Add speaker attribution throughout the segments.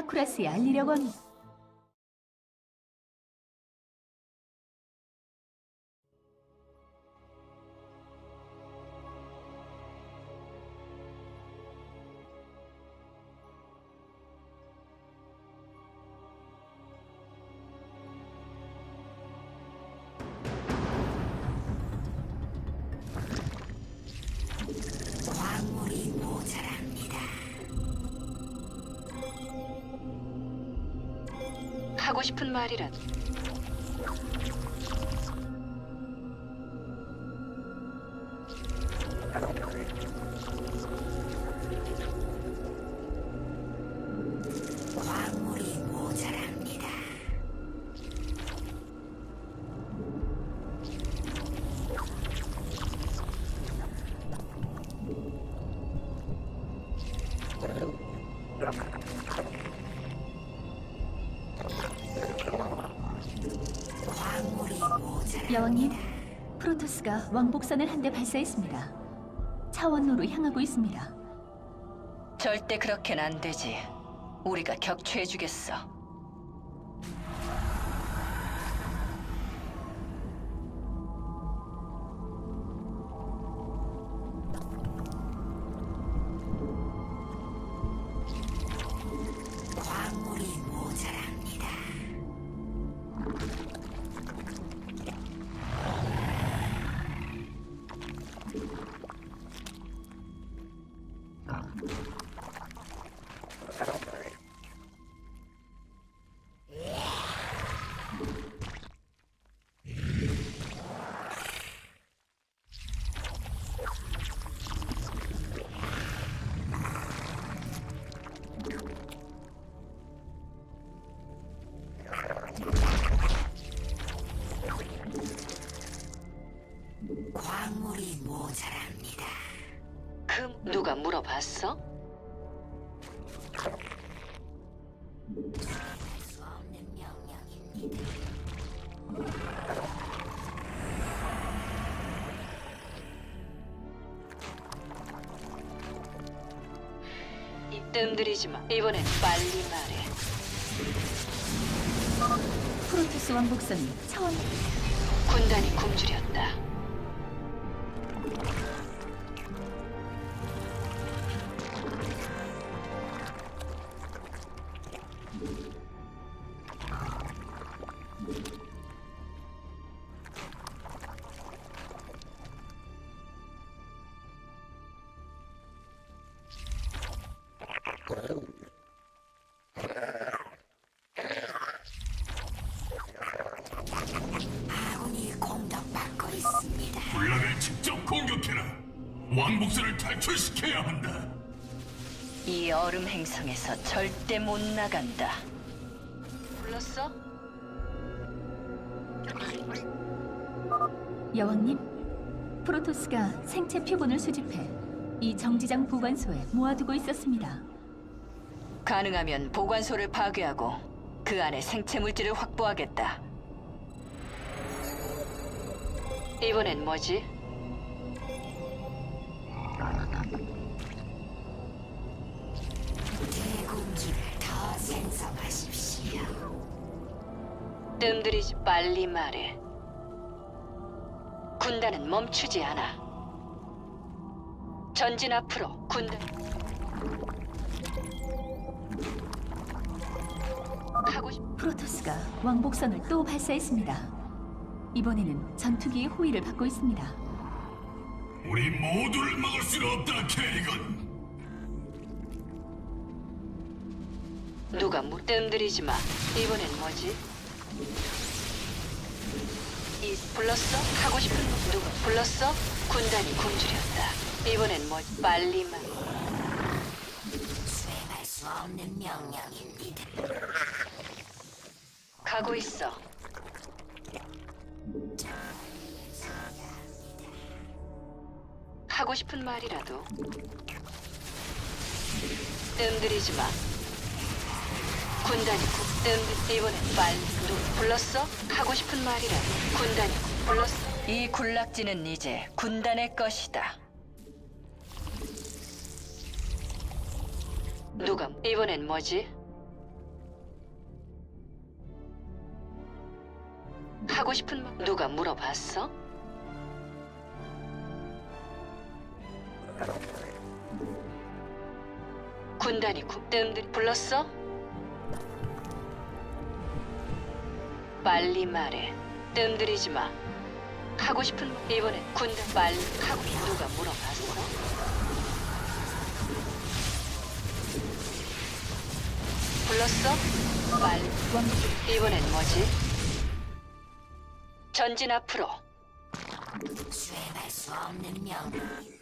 Speaker 1: 타쿠라스에 알리려고 합니다. 여왕님, 프로토스가 왕복선을 한 대 발사했습니다. 차원로로 향하고 있습니다.
Speaker 2: 절대 그렇게는 안 되지. 우리가 격추해주겠어.
Speaker 3: 모자랍니다.
Speaker 2: 그 누가 물어봤어?
Speaker 3: 할수 없는 명령입니다.
Speaker 2: 이뜸 들이지 마. 이번엔 빨리 말해.
Speaker 1: 프로토스 왕복선이 차원
Speaker 2: 군단이 굶주렸다.
Speaker 3: 아군이 공격받고 있습니다.
Speaker 4: 군락을 직접 공격해라. 왕복선을 탈출시켜야 한다.
Speaker 2: 이 얼음 행성에서 절대 못 나간다. 불렀어?
Speaker 1: 여왕님, 프로토스가 생체 표본을 수집해 이 정지장 보관소에 모아두고 있었습니다.
Speaker 2: 가능하면 보관소를 파괴하고 그 안에 생체 물질을 확보하겠다. 이번엔 뭐지?
Speaker 3: 대군기를 더 생성하십시오.
Speaker 2: 뜸들이지 빨리 말해. 군단은 멈추지 않아. 전진 앞으로 군단. 하고 싶.
Speaker 1: 프로토스가 왕복선을 또 발사했습니다. 이번에는 전투기의 호위를 받고 있습니다.
Speaker 4: 우리 모두를 막을 수는 없다, 캐리건.
Speaker 2: 누가 뭐 뜸들이지 마. 이번엔 뭐지? 이 불렀어? 하고 싶은 거 누가 불렀어? 군단이 굶주렸다. 이번엔 뭐 빨리 말.
Speaker 3: 수행할 수 없는 명령입니다.
Speaker 2: 가고 있어. 하고 싶은 말이라도. 뜸들이지 마. 군단이 구, 응, 이번엔 빨리 또 불렀어? 하고 싶은 말이라 군단이 불렀어. 이 군락지는 이제 군단의 것이다. 누가 이번엔 뭐지? 하고 싶은 말 누가 물어봤어? 군단이 군단들이 불렀어? 빨리 말해. 뜸들이지 마. 하고 싶은 말 이번엔 군단 빨리 하고 누가 물어봤어? 불렀어? 빨리
Speaker 1: 왕
Speaker 2: 이번엔 뭐지? 전진 앞으로.
Speaker 3: 수행할 수 없는 명령입니다.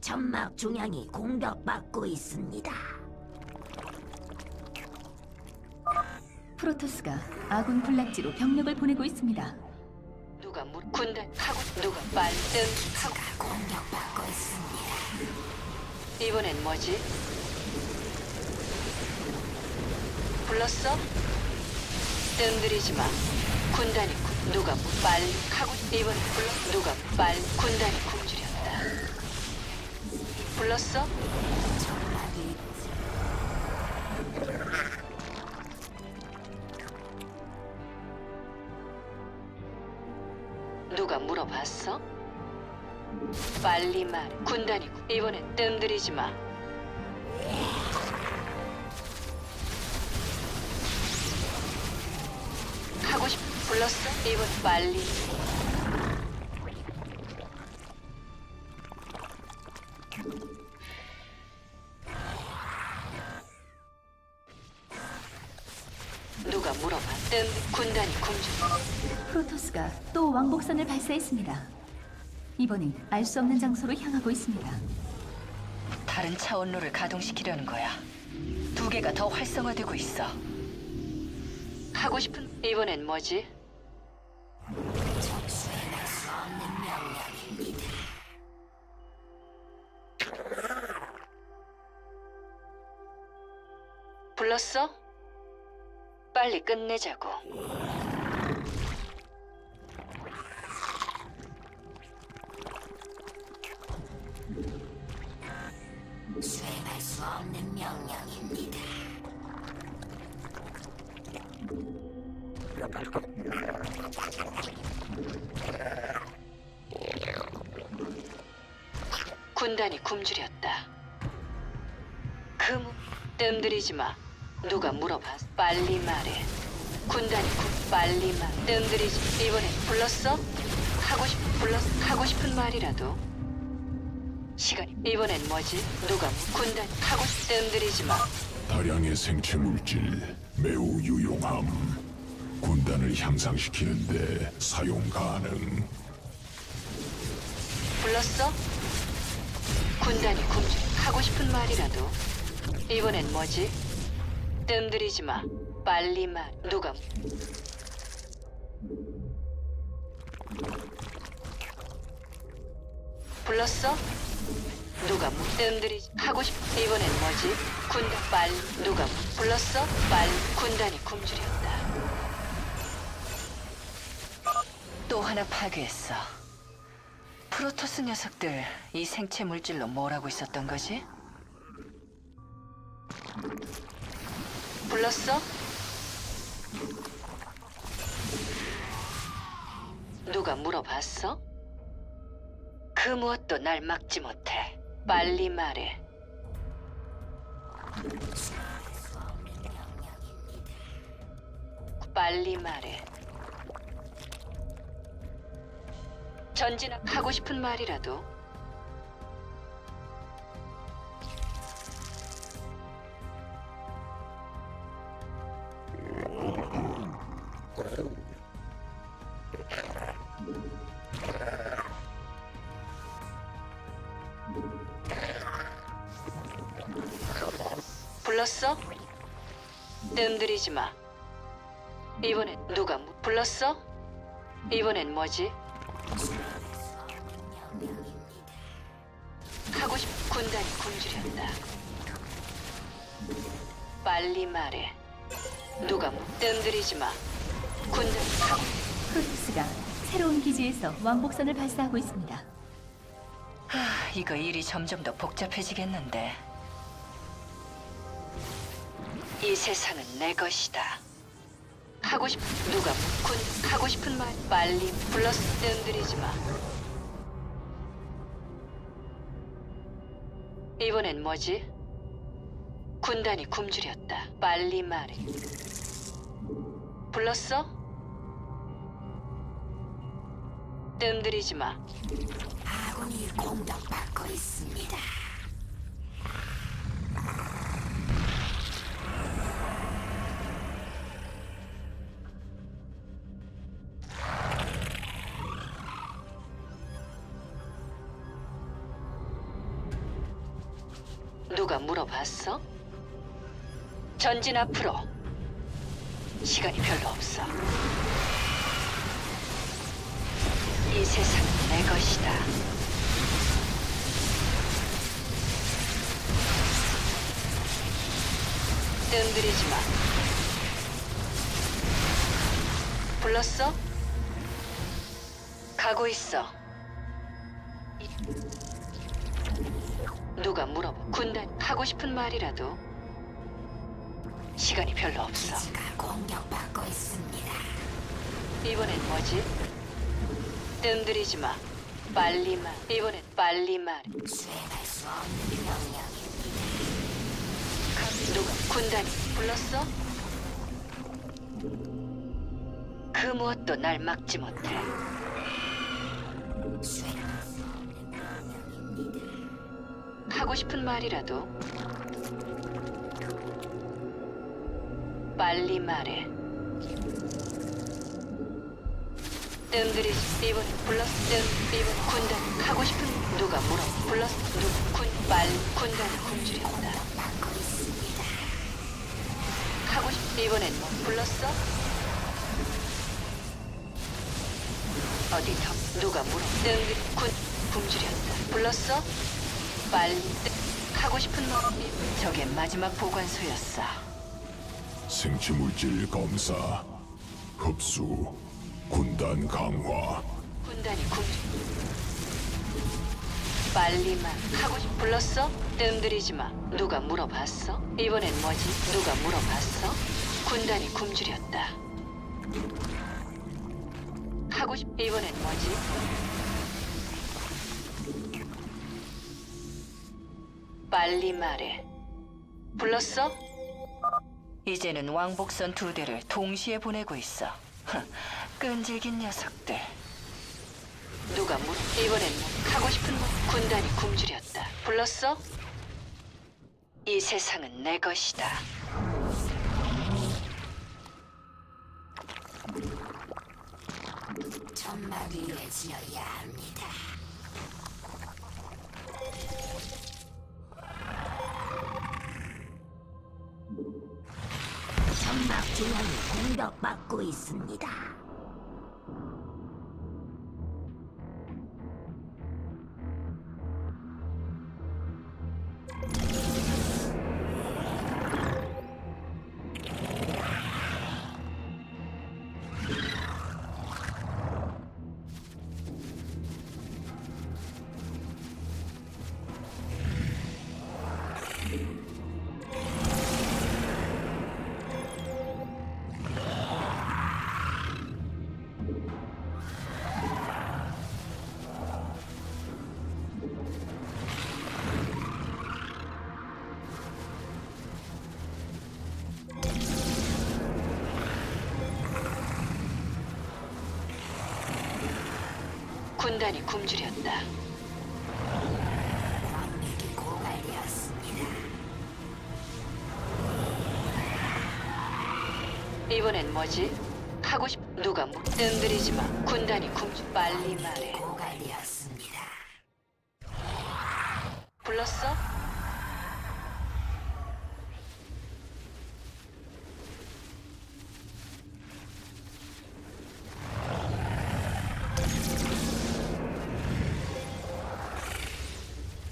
Speaker 3: 점막 중앙이 공격받고 있습니다.
Speaker 1: 프로토스가 아군 군락지로 병력을 보내고 있습니다.
Speaker 2: 누가 물 군단 하고 누가 뜸 하고
Speaker 3: 공격받고 있습니다.
Speaker 2: 이번엔 뭐지? 불렀어? 뜸들이지 마. 군단이 군 누가 뭐 빨리 하고 이번 불러 누가 빨리 군단이 굶주렸다. 불렀어? 누가 물어봤어? 빨리 말. 군단이 군 이번엔 뜸들이지 마. 하고 싶 불렀어? 이번 빨리
Speaker 1: 또 왕복선을 발사했습니다. 이번엔 알 수 없는 장소로 향하고 있습니다.
Speaker 2: 다른 차원로를 가동시키려는 거야 두 개가 더 활성화되고 있어 하고 싶은 이번엔 뭐지? 불렀어? 빨리 끝내자고
Speaker 3: 수행할 수 없는 명령입니다.
Speaker 2: 군단이 굶주렸다. 그무 뜸들이지 마. 누가 물어봐. 빨리 말해. 군단이 굶 빨리 말. 뜸들이지. 이번엔 불렀어? 하고 싶 불렀 하고 싶은 말이라도. 시간이 이번엔 뭐지? 누가 군단 하고 싶 뜸들이지 마.
Speaker 4: 다량의 생체 물질 매우 유용함. 군단을 향상시키는데 사용 가능.
Speaker 2: 불렀어? 군단이 굶주 하고 싶은 말이라도 이번엔 뭐지? 뜸들이지 마. 빨리 말. 누가 불렀어? 누가 뭐 뜸들이지 하고 싶 이번엔 뭐지? 군단 빨리 누가 뭐 불렀어? 빨리 군단이 굶주렸다. 또 하나 파괴했어. 프로토스 녀석들 이 생체 물질로 뭘 하고 있었던 거지? 불렀어? 누가 물어봤어? 그 무엇도 날 막지 못해. 빨리 말해. 빨리 말해. 전진하고 싶은 말이라도 뜸들이지 마. 이번엔 누가 무- 불렀어? 이번엔 뭐지? 하고 싶 군단이 굶주렸다. 빨리 말해. 누가 무- 뜸들이지 마. 군단
Speaker 1: 프로토스가 새로운 기지에서 왕복선을 발사하고 있습니다.
Speaker 2: 아, 이거 일이 점점 더 복잡해지겠는데. 이 세상은 내 것이다. 하고 싶 누가 군 하고 싶은 말 빨리 불렀어 뜸들이지 마. 이번엔 뭐지? 군단이 굶주렸다. 빨리 말해. 불렀어? 뜸들이지 마.
Speaker 3: 아군이 공격받고 있습니다.
Speaker 2: 누가 물어봤어? 전진 앞으로. 시간이 별로 없어. 이 세상은 내 것이다. 뜸들이지 마. 불렀어? 가고 있어. 누가 물어봐. 군단 하고 싶은 말이라도 시간이 별로 없어.
Speaker 3: 기지가 공격받고 있습니다.
Speaker 2: 이번엔 뭐지? 뜸들이지 마. 빨리 말. 이번엔 빨리 말.
Speaker 3: 수행할 수 없는 명령입니다.
Speaker 2: 누가 군단이 불렀어? 그 무엇도 날 막지 못해.
Speaker 3: 수행
Speaker 2: 하고 싶은 말이라도 빨리 말해. 뜸들이지 이번 불렀 뜸 이번 군단 하고 싶은 누가 물어 불렀 누군 빨리 군단이 굶주렸다.
Speaker 3: 받고 있습니다.
Speaker 2: 하고 싶 이번엔 뭐 불렀어? 어디 더 누가 물어 뜸들 군 굶주렸다. 불렀어? 빨리 뜸 하고 싶은 뭐 저게 마지막 보관소였어.
Speaker 4: 생체 물질 검사, 흡수, 군단 강화.
Speaker 2: 군단이 굶주 빨리만 하고 싶 불렀어? 뜸들이지 마. 누가 물어봤어? 이번엔 뭐지? 누가 물어봤어? 군단이 굶주렸다. 하고 싶 이번엔 뭐지? 빨리 말해. 불렀어? 이제는 왕복선 두 대를 동시에 보내고 있어. 흥, 끈질긴 녀석들. 누가 물 이번엔 뭐 하고 싶은 뭐 군단이 굶주렸다. 불렀어? 이 세상은 내 것이다.
Speaker 3: 천막 위에 지어야 합니다. 천막 중앙이 공격받고 있습니다.
Speaker 2: 군단이 굶주렸다. 이번엔 뭐지? 하고 싶 누가 뭐 뜸들이지 마. 군단이 굶주 빨리 말해.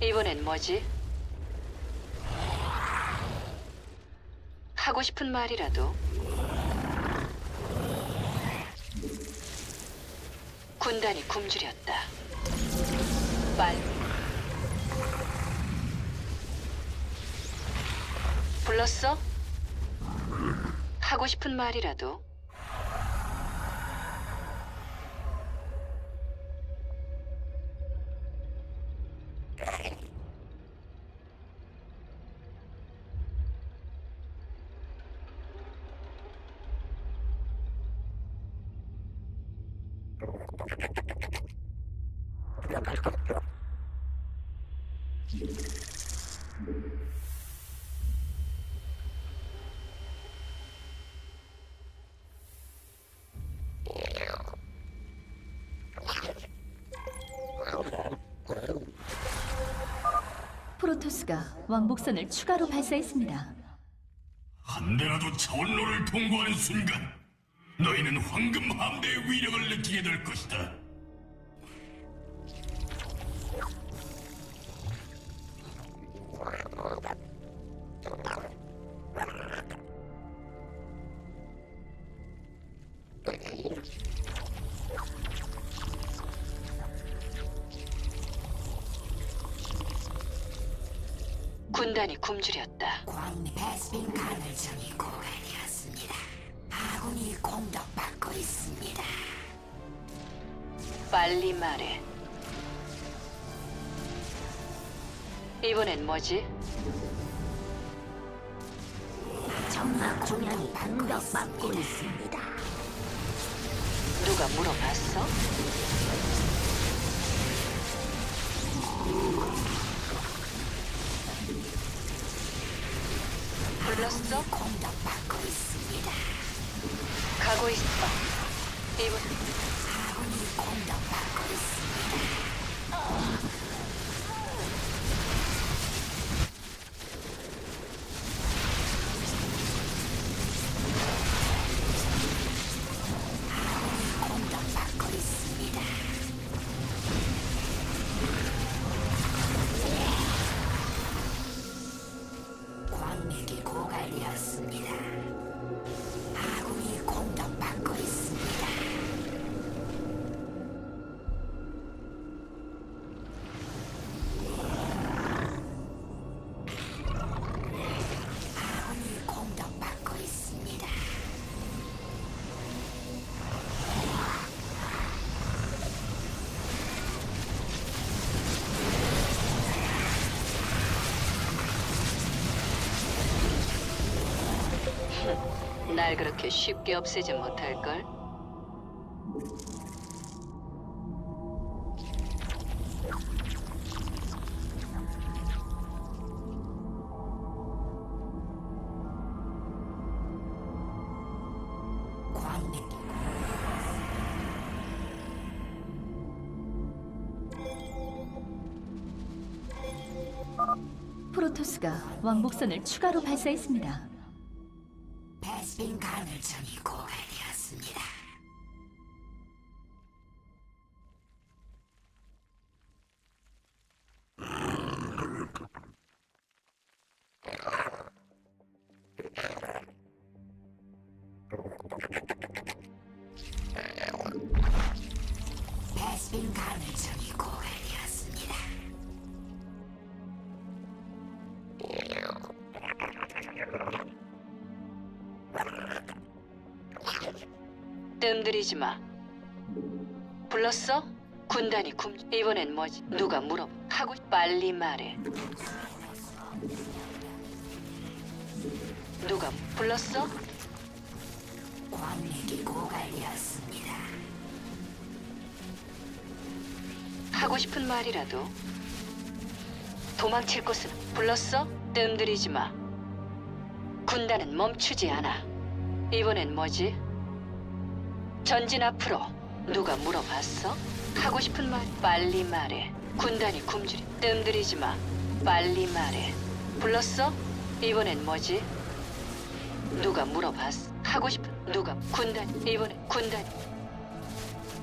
Speaker 2: 이번엔 뭐지? 하고 싶은 말이라도 군단이 굶주렸다. 빨리 불렀어? 하고 싶은 말이라도
Speaker 1: 프로토스가 왕복선을 추가로 발사했습니다.
Speaker 4: 한 대라도 차원로를 통과하는 순간 너희는 황금 함대의 위력을 느끼게 될 것이다.
Speaker 2: 군단이 굶주렸다.
Speaker 3: 광 베스핀 가늘정이 고
Speaker 2: 빨리 말해. 이번엔 뭐지?
Speaker 3: 정막 중량이 공격받고 있습니다.
Speaker 2: 누가 물어봤어? 불렀어?
Speaker 3: 공격받고 있습니다.
Speaker 2: 가고 있어. 이번
Speaker 3: 아군이 공격받고 있습니다. 아
Speaker 2: 날 그렇게 쉽게 없애지 못할걸?
Speaker 1: 프로토스가 왕복선을 추가로 발사했습니다.
Speaker 3: 베스핀 가늘정이 고갈되었습니다.
Speaker 2: 뜸들이지 마. 불렀어? 군단이 굶. 이번엔 뭐지? 누가 물어? 하고 빨리 말해. 누가 불렀어?
Speaker 3: 광맥이 고갈되었습니다.
Speaker 2: 하고 싶은 말이라도. 도망칠 곳은 불렀어? 뜸들이지 마. 군단은 멈추지 않아. 이번엔 뭐지? 전진 앞으로. 누가 물어봤어? 하고 싶은 말 빨리 말해. 군단이 굶주리. 뜸들이지 마. 빨리 말해. 불렀어? 이번엔 뭐지? 누가 물어봤어? 하고 싶은 누가 군단 이번엔 군단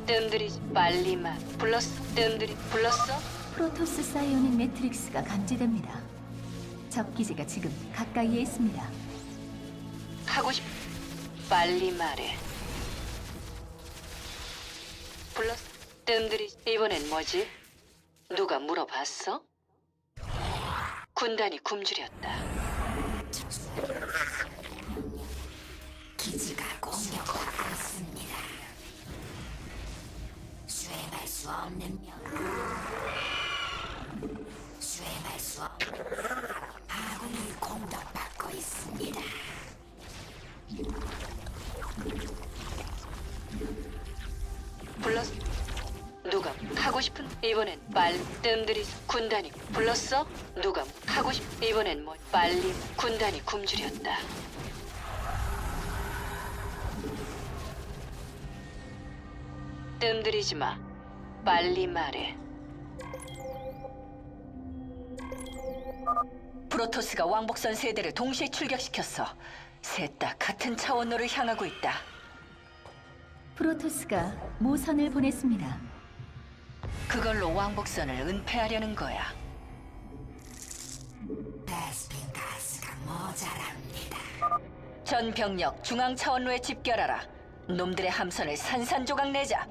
Speaker 2: 뜸들이지 빨리 말 불렀어? 뜸들이 불렀어?
Speaker 1: 프로토스 사이오닉 매트릭스가 감지됩니다. 적 기지가 지금 가까이에 있습니다.
Speaker 2: 하고 싶 빨리 말해 불렀어? 뜸들이 이번엔 뭐지? 누가 물어봤어? 군단이 굶주렸다
Speaker 3: 공격받고 있습니다. 수행할 수 없는 명. 수행할 수 없.
Speaker 2: 이번엔 빨리 뜸들이 군단이 불렀어? 누가 하고 싶 이번엔 뭐 빨리 군단이 굶주렸다. 뜸들이지 마. 빨리 말해. 프로토스가 왕복선 세 대를 동시에 출격시켰어. 셋 다 같은 차원로를 향하고 있다.
Speaker 1: 프로토스가 모선을 보냈습니다.
Speaker 2: 그걸로 왕복선을 은폐하려는 거야.
Speaker 3: 베스핀 가스가 모자랍니다.
Speaker 2: 전 병력 중앙 차원로에 집결하라. 놈들의 함선을 산산조각 내자.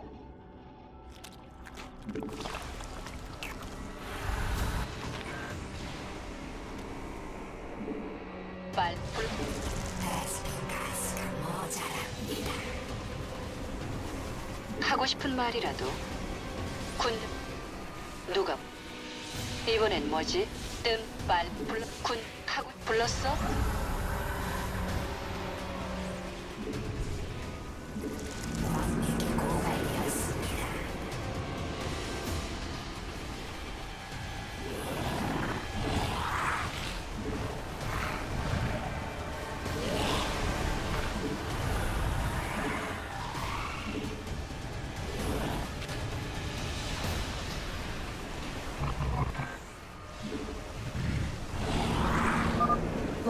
Speaker 2: 빨 불.
Speaker 3: 베스핀 가스가 모자랍니다.
Speaker 2: 하고 싶은 말이라도 군 누가 이번엔 뭐지? 뜸빨 불러 군 하고 불렀어?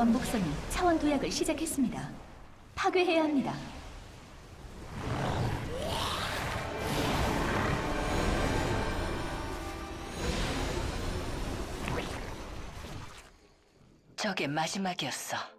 Speaker 1: 왕복선이 차원 도약을 시작했습니다. 파괴해야 합니다.
Speaker 2: 저게 마지막이었어.